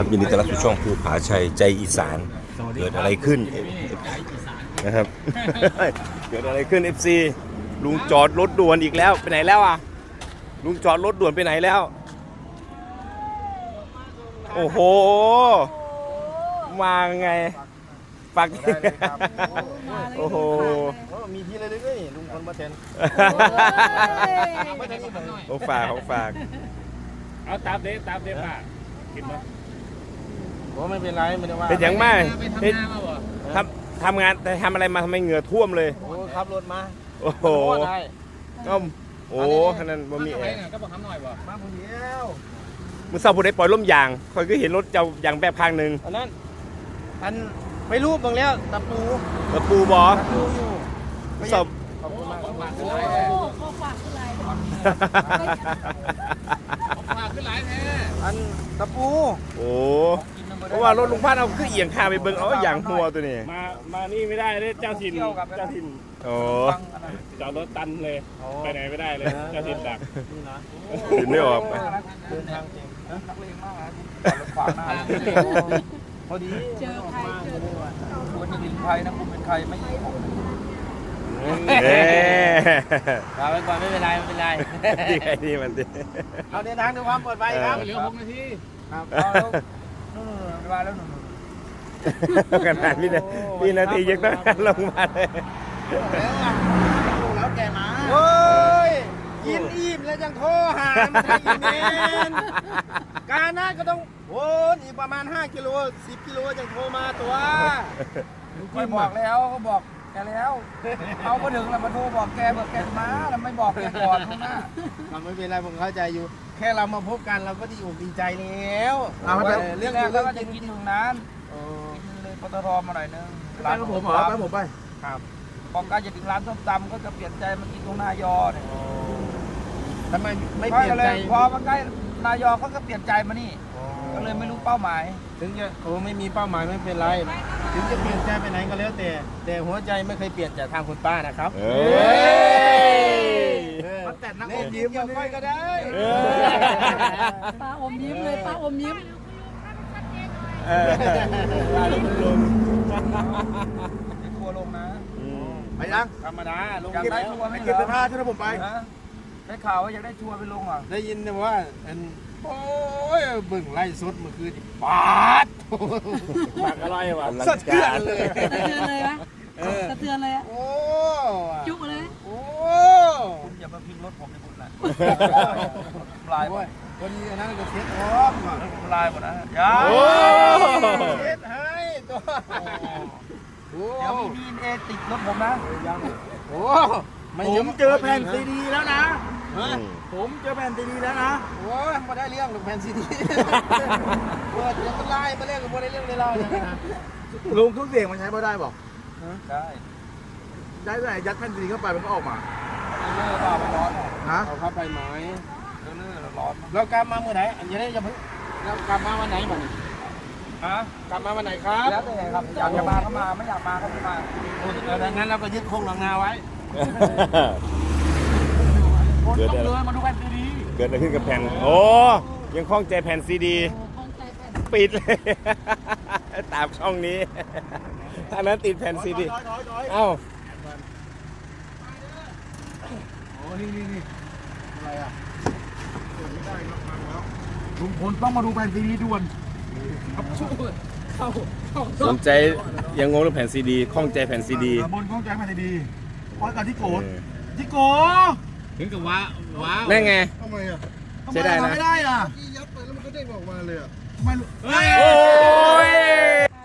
ครับยินดีต้อนรับสู่ช่องภูผาชัยใจอีสานเกิดอะไรขึ้นนะครับ เกิดอะไรขึ้น FC ลุงจอดรถด่วนอีกแล้วไปไหนแล้วอะลุงจอดรถด่วนไปไหนแล้ว โอ้โห มาไงฝากโอ้โหมีที่เลยด้วยลุงคนมาแทนของฝากของฝาก เอาตามเด้ตามเด้ป่ะกินมั้ย ผมไม่เป็นไรไม่ได้ว่าเป็นอย่างมากไปทำเฮ็ดหน้ามาบ่ทำทำงานแต่ทำอะไรมาทำไมเหงื่อท่วมเลย โอ้ขับรถมาโอ้โหได้ก็โอ้ขนาดบ่มีมาแอไหนร์น่ะก็บอกทำหน่อยบ่มาคนเดียวมือเศร้าผู้ใดปล่อยล่มยางคอยก็เห็นรถเจ้าอย่างแบบข้างหนึ่งอันนั้นอันไม่รู้บางแล้วตะปูตะปูบอตะปูอยู่มือเศร้าขอบคุณมากของคฝารักบขึ้นหลายแท้ข้อฝากคืออะไรของฝากขึ้นหลายแท้อันตะปูโอ้เพราะว่ารถลุงพันเอาขึ้นเอียงคาไปเบิ่งเอาอย่างหัวตัวนี้มา มานี่ไม่ได้เด้เจ้าถิ่น เจ้าถิ่นโอ้จอดรถตันเลย ไปไหนไม่ได้เลย เจ้าถิ่นดักนี่นะถึงไม่ออกเดินทางเก่งนักเลงมากนะขวางหน้าพอดีเจอใครเจอควรจะเป็นใครนะคุณเป็นใครไม่ยิงผมเอ๊ะเอาไปก่อนไม่เป็นไรไม่เป็นไรดีไงดีมันดีเอาเดินทางด้วยความปลอดภัยครับเหลือหกนาทีครับ เอาแล้วนู่นๆๆมาแล้วนู่นขนาดนี้นะพี่นาทียังต้องลงมาเลยแล้วแกมาเฮ้ยกินอิ่มแล้วยังโทรหาไม่ได้กินเองการนะก็ต้องโอ้ยอีกประมาณ 5 กิโล 10 กิโลยังโทรมาตัวไม่บอกแล้วก็บอกแกแล้วเอาไปถึงแล้วมาโทรบอกแกบอกแกมาแล้วไม่บอกแกก่อนข้างหน้าไม่เป็นไรผมเข้าใจอยู่ แค่เรามาพบกันเราก็ดีอกดีใจแล้วเอาเรื่องแรกก็จะกินถึงนั้นกินเลยปตทมาหน่อยนึงร้านผมเหรอไปผมไปครับพอใกล้จะถึงร้านส้มตำก็จะเปลี่ยนใจมากินตรงนายอเนี่ยทำไมไม่เปลี่ยนใจพอมาใกล้นายอเขาก็เปลี่ยนใจมานี่ก็เลยไม่รู้เป้าหมาย ถึงจะโอ้ไม่มีเป้าหมายไม่เป็นไร ถึงจะเปลี่ยนใจไปไหนก็แล้วแต่ แต่หัวใจไม่เคยเปลี่ยนจากทางคุณป้านะครับเอ้ย มันแต่นักเล่นยิ้มยังค่อยก็ได้เออป้าอมยิ้มเลยป้าอมยิ้มเออว่าแล้วมันลงทัวร์ลงนะอืมไปยังธรรมดาลงอยากได้ทัวร์ไหมเก็บเสื้อผ้าช่วยผมไปฮะได้ข่าวว่าอยากได้ทัวร์ไปลงอะได้ยินนะว่าอันโอ้ยเบิ่งไล่สดเมื่อคืนนี่ปาดฝากอะไรวะอลังสะเทือการนเลยสะเทือนเลยนะสะเทือนเลยอะโอ้ จุกเลย โอ้ คุณอย่ามาพิมพ์ รถผมในคุณนะลายหมดวันนี้อันนั้นก็เช็ดพร้อมอะลายหมดนะอย่าโอ้เช็ดให้ตัวโอ้เดี๋ยวมีดีเอติดรถผมนะโอ้ผมเจอแผ่นซีดีแล้วนะอืมผมเจอแผ่นซีดีแล้วนะโอ้ยมาได้เรื่องหรือแผ่นซีดีเปิดยังก็ไล่มาเล่นกับมาได้เรื่องเลยเราเนี่ยนะลุงเครื่องเสียงมันใช้ไม่ได้บอกได้ได้แต่ยัดแผ่นซีดีเข้าไปมันก็ออกมา เลื่อนเปล่ามันร้อนฮะ เอาเข้าไปไหมเลื่อนร้อนเรากลับมาเมื่อไหร่อันนี้จะเพิ่งเรากลับมาวันไหนบ้างฮะกลับมาวันไหนครับแล้วแต่ครับอยากจะมาก็มาไม่อยากมาก็ไม่มาเอองั้นเราก็ยึดโครงหลังนาไว้คนเกิดต้องอะไรเดินมาดูแผ่นซีดีเกิดอะไรขึ้นกับแผ่น โอ้ ยังคล้องใจแผ่นซีดีโอ้คล่องใจแผ่นปิดเลย ตามช่องนี้ถ้านั้นติดแผ่นซีดีถอยถอยถอยเอ้าโอ้ นี่นี่นี่อะไรอะไม่ได้ครับฟังแล้วลุงพลต้องมาดูแผ่นซีดีด่วนสนใจยังงงเรื่องแผ่นซีดีคล้องใจแผ่นซีดีบนของแจ็คแผ่นซีดีพอยกับที่โกดที่โกถึงกับว้าว้าวนั่นไงทำไมอะใช้ได้นะทำไม่ได้อะที่ยัดไปแล้วมันก็เด้งออกมาเลยอะไม่รู้โอ้ย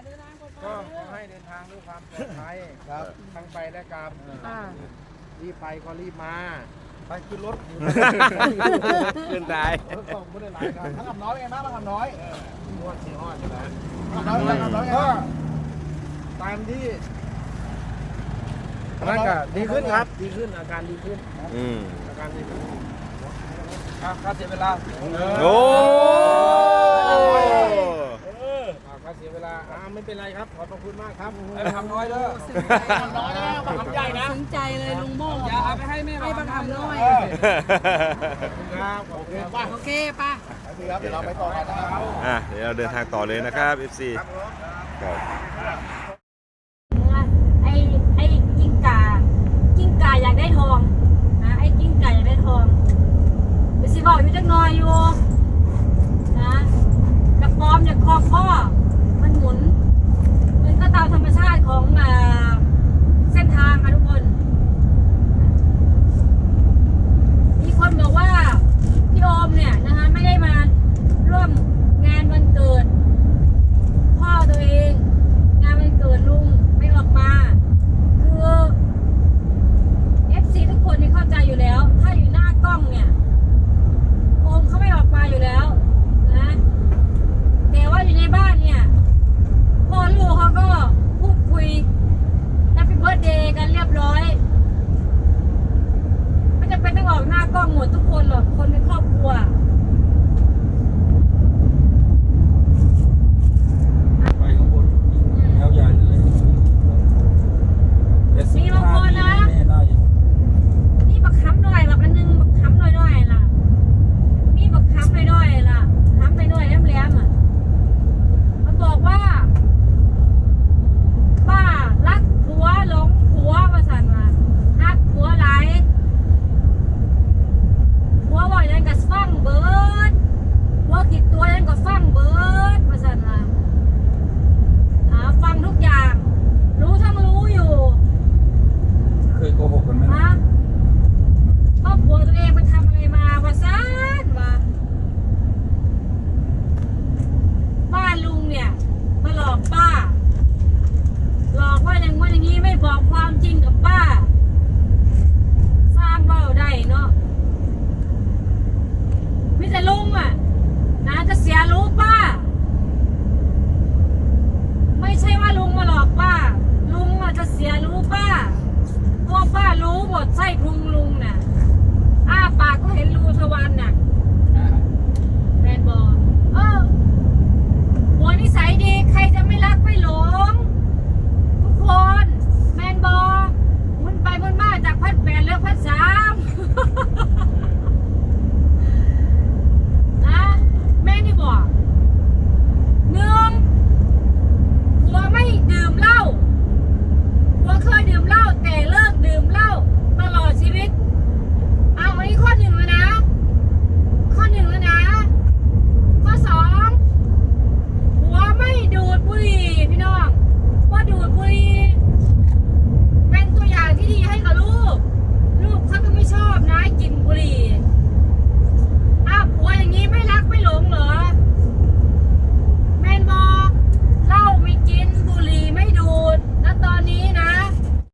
เดินทางปลอดก็ภัยขอให้เดินทางด้วยความปลอดภัยครับทั้งไปและกลับอ่า รีบไปก็รีบมา ไปขึ้นรถขึ้นได้รถส่งไม่ได้หลายครับทั้งคำน้อยเป็นไงบ้างบางคำน้อยนวดสีห้อใช่ไหมคำน้อยเป็นคำน้อยไงบ้างตามที่นั่นก็ดีขึ้นครับ ดีขึ้นอาการดีขึ้นอืมอาการดีขึ้นอะค่าเสียเวลาโอ้อ่าก็เสียเวลาอ่าไม่เป็นไรครับขอบพระคุณมากครับไอ้ทำน้อยเด้อซึ้งใจซึ้งใจเลยลุงโม่อย่าเอาไปให้แม่ให้บังคับน้อยครับโอเคป่ะโอเคป่ะไปครับเดี๋ยวเราไปต่อกันนะครับอะเดี๋ยวเราเดินทางต่อเลยนะครับ FC ครับ